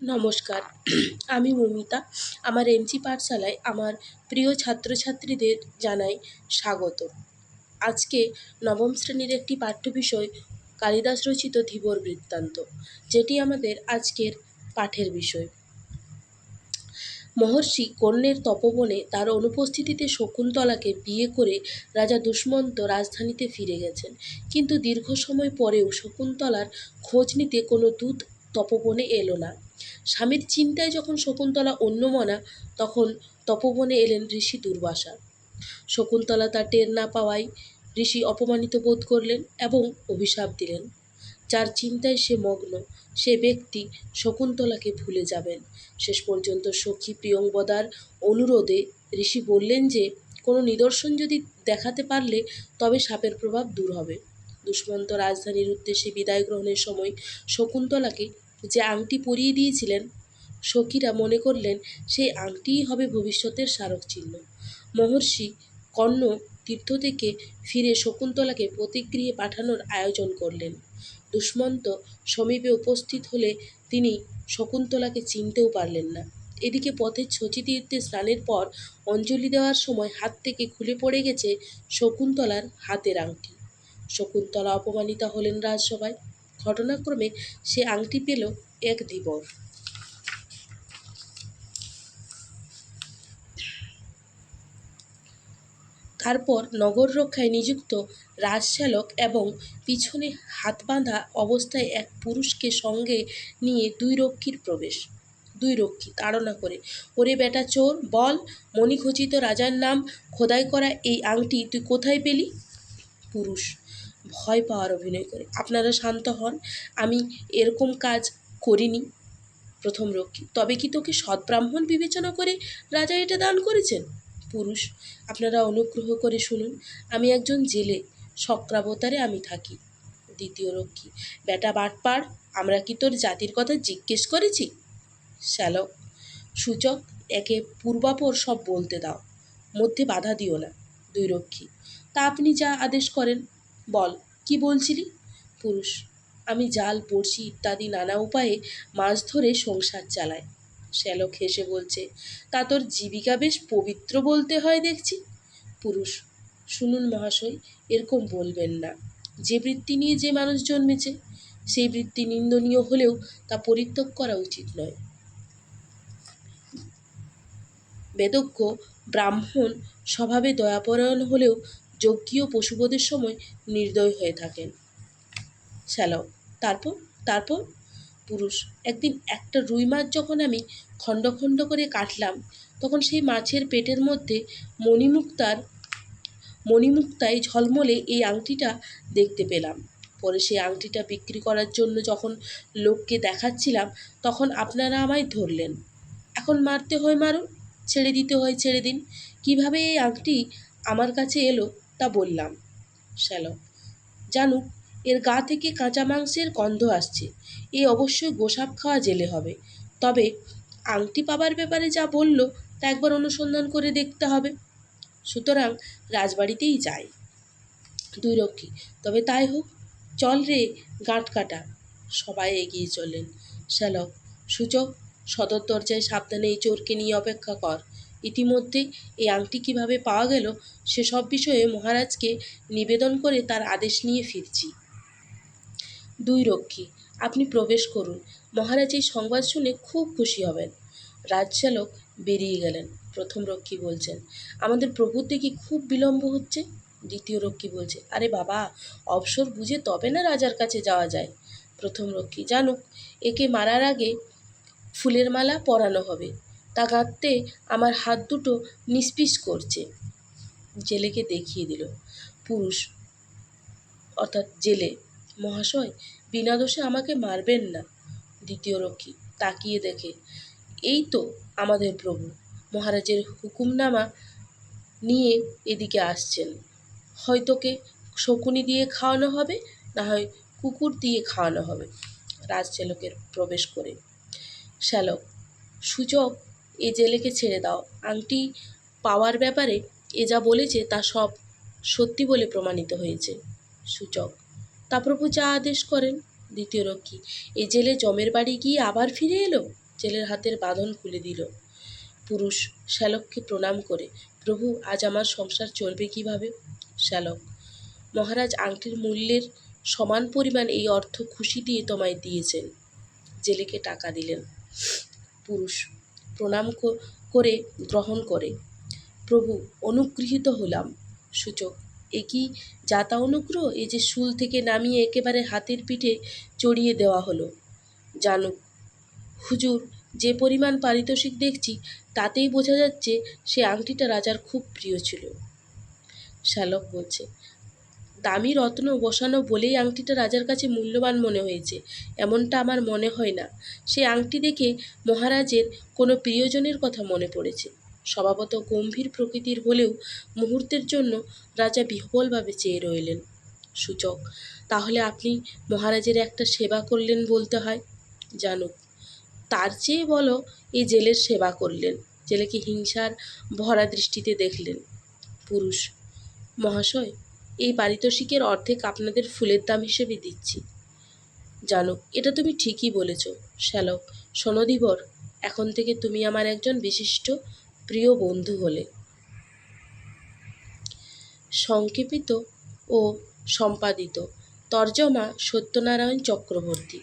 নমস্কার। আমি মমিতা। আমার এমজি পাঠশালায় আমার প্রিয় ছাত্রছাত্রীদের জানাই স্বাগত। আজকে নবম শ্রেণির একটি পাঠ্য বিষয় কালিদাস রচিত ধীবর বৃত্তান্ত, যেটি আমাদের আজকের পাঠের বিষয়। মহর্ষি কর্ণের তপবনে তার অনুপস্থিতিতে শকুন্তলাকে বিয়ে করে রাজা দুষ্মন্ত রাজধানীতে ফিরে গেছেন। কিন্তু দীর্ঘ সময় পরেও শকুন্তলার খোঁজ নিতে কোনো দূত তপবনে এলো না। স্বামীর চিন্তায় যখন শকুন্তলা অন্যমনা তখন তপবনে এলেন ঋষি দুর্বাসা। শকুন্তলা তার টের না পাওয়ায় ঋষি অপমানিত বোধ করলেন এবং অভিশাপ দিলেন। যার চিন্তায় সে মগ্ন, সে ব্যক্তি শকুন্তলাকে ভুলে যাবেন। শেষ পর্যন্ত সখী প্রিয়ঙ্বদার অনুরোধে ঋষি বললেন যে, কোনো নিদর্শন যদি দেখাতে পারলে তবে সাপের প্রভাব দূর হবে। দুষ্মন্ত রাজধানীর উদ্দেশ্যে বিদায় গ্রহণের সময় শকুন্তলাকে যে আংটি পরিয়ে দিয়েছিলেন, সখীরা মনে করলেন সেই আংটিই হবে ভবিষ্যতের স্মারক চিহ্ন মহর্ষি কর্ণ তীর্থ থেকে ফিরে শকুন্তলাকে প্রতিগৃহে পাঠানোর আয়োজন করলেন। দুষ্মন্ত সমীপে উপস্থিত হলে তিনি শকুন্তলাকে চিনতেও পারলেন না। এদিকে পথে ছচি তীর্থে স্নানের পর অঞ্জলি দেওয়ার সময় হাত থেকে খুলে পড়ে গেছে শকুন্তলার হাতের আংটি। শকুন্তলা অপমানিতা হলেন রাজসভায়। ঘটনাক্রমে সে আংটি পেল এক ধীবর তারপর নগর রক্ষায় নিযুক্ত রাজচালক এবং পিছনে হাত বাঁধা অবস্থায় এক পুরুষকে সঙ্গে নিয়ে দুই রক্ষীর প্রবেশ। দুই রক্ষী তাড়না করে, ওরে বেটা চোর, বল মণিখচিত রাজার নাম খোদাই করা এই আংটি তুই কোথায় পেলি? পুরুষ ভয় পাওয়ার অভিনয় করে। আপনারা শান্ত হন, আমি এরকম কাজ করিনি, প্রথম রক্ষী। তবে কি তোকে সৎব্রাহ্মণ বিবেচনা করে রাজা এটা দান করেছেন? পুরুষ, আপনারা অনুগ্রহ করে শুনুন, আমি একজন জেলে সক্রাবতারে আমি থাকি। দ্বিতীয় রক্ষী, বেটা বাটপাড় আমরা কি তোর জাতির কথা জিজ্ঞেস করেছি? শ্যালক, সূচক, একে পূর্বাপর সব বলতে দাও, মধ্যে বাধা দিও না। দুই রক্ষী, তা আপনি যা আদেশ করেন বল, কি বলছিলি? পুরুষ, আমি জাল, বড়শি ইত্যাদি নানা উপায়ে মাছ ধরে সংসার চালাই। শ্যালক হেসে বলছে, তা তোর জীবিকা বেশ পবিত্র বলতে হয় দেখছি। পুরুষ, শুনুন মহাশয়, এরকম বলবেন না। যে বৃত্তি নিয়ে যে মানুষ জন্মেছে, সেই বৃত্তি নিন্দনীয় হলেও তা পরিত্যাগ করা উচিত নয়। বেদজ্ঞ, ব্রাহ্মণ, স্বভাবে দয়াপরায়ণ হলেও যজ্ঞীয় পশুবধের সময় নির্দয় হয়ে থাকেন। শ্যালক, তারপর তারপর? পুরুষ, একদিন একটা রুই মাছ যখন আমি খণ্ড খণ্ড করে কাটলাম, তখন সেই মাছের পেটের মধ্যে মণিমুক্তার, মণিমুক্তায় ঝলমলে এই আংটিটা দেখতে পেলাম। পরে সেই আংটিটা বিক্রি করার জন্য যখন লোককে দেখাচ্ছিলাম, তখন আপনারা আমায় ধরলেন। এখন মারতে হয় মারুন, ছেড়ে দিতে হয় ছেড়ে দিন। কীভাবে এই আংটি আমার কাছে এলো তা বললাম, শ্যালক। জানুক, এর গা থেকে কাঁচা মাংসের গন্ধ আসছে, এ অবশ্যই গোসাপ খাওয়া জেলে হবে। তবে আংটি পাবার ব্যাপারে যা বলল, তা একবার অনুসন্ধান করে দেখতে হবে। সুতরাং রাজবাড়িতেই যাই। দুই রক্ষী, তবে তাই হোক, চল রে গাঁট কাটা। সবাই এগিয়ে চললেন। শ্যালক, সূচক, সদর দরজায় সাবধানে এই চোরকে নিয়ে অপেক্ষা কর। ইতিমধ্যে এই আংটি কীভাবে পাওয়া গেল সেসব বিষয়ে মহারাজকে নিবেদন করে তার আদেশ নিয়ে ফিরছি। দুই রক্ষী, আপনি প্রবেশ করুন। মহারাজ এই সংবাদ শুনে খুব খুশি হবেন। রাজচালক বেরিয়ে গেলেন। প্রথম রক্ষী বলছেন, আমাদের প্রভুর দেখি খুব বিলম্ব হচ্ছে? দ্বিতীয় রক্ষী বলছে, আরে বাবা, অবসর বুঝে তবে না রাজার কাছে যাওয়া যায়? প্রথম রক্ষী, জানুক, একে মারার আগে ফুলের মালা পরানো হবে। তা গাঁথতে আমার হাত দুটো নিষ্পিস করছে। জেলেকে দেখিয়ে দিল। পুরুষ, অর্থাৎ জেলে, মহাশয়, বিনা দোষে আমাকে মারবেন না। দ্বিতীয় রক্ষী তাকিয়ে দেখে, এই তো আমাদের প্রভু। মহারাজের হুকুমনামা নিয়ে এদিকে আসছেন। হয়তোকে শকুনি দিয়ে খাওয়ানো হবে, না হয় কুকুর দিয়ে খাওয়ানো হবে। রাজচালকের প্রবেশ করে। শ্যালক, সূচক এ জেলেকে ছেড়ে দাও। আংটি পাওয়ার ব্যাপারে এ যা বলেছে তা সব সত্যি বলে প্রমাণিত হয়েছে। সূচক। তা প্রভু যা আদেশ করেন, দ্বিতীয় রক্ষী। এ জেলে জমের বাড়ি গিয়ে আবার ফিরে এলো। জেলের হাতের বাঁধন খুলে দিল। পুরুষ শ্যালককে প্রণাম করে, প্রভু, আজ আমার সংসার চলবে কীভাবে? শ্যালক, মহারাজ আংটির মূল্যের সমান পরিমাণ এই অর্থ খুশি দিয়ে তোমায় দিয়েছেন। জেলেকে টাকা দিলেন। পুরুষ প্রণাম করে গ্রহণ করে। প্রভু, অনুগৃহীত হলাম। সূচক, এ কি যাতা অনুগ্রহ? এ যে শুল থেকে নামিয়ে একেবারে হাতের পিঠে চড়িয়ে দেওয়া হলো। জানুক, হুজুর, যে পরিমাণ পারিতোষিক দেখছি, তাতেই বোঝা যাচ্ছে সে আংটিটা রাজার খুব প্রিয় ছিল। শ্যালক বলছে দামি রত্ন বসানো বলেই আংটিটা রাজার কাছে মূল্যবান মনে হয়েছে, এমনটা আমার মনে হয় না। সে আংটি দেখে মহারাজের কোনো প্রিয়জনের কথা মনে পড়েছে। স্বভাবত গম্ভীর প্রকৃতির হলেও মুহূর্তের জন্য রাজা বিহ্বলভাবে চেয়ে রইলেন। সূচক, তাহলে আপনি মহারাজের একটা সেবা করলেন বলতে হয়? জানুক, তার চেয়ে বলো এই জেলের সেবা করলেন, জেলেকে হিংসার ভরা দৃষ্টিতে দেখলেন। পুরুষ, মহাশয় এই পারিতোষিকের অর্ধেক আপনাদের ফুলের দাম হিসেবে দিচ্ছি। জানো এটা তুমি ঠিকই বলেছ, শ্যালক। সনদীবর, এখন থেকে তুমি আমার একজন বিশিষ্ট প্রিয় বন্ধু হলে। সংক্ষেপিত ও সম্পাদিত, তর্জমা সত্যনারায়ণ চক্রবর্তী।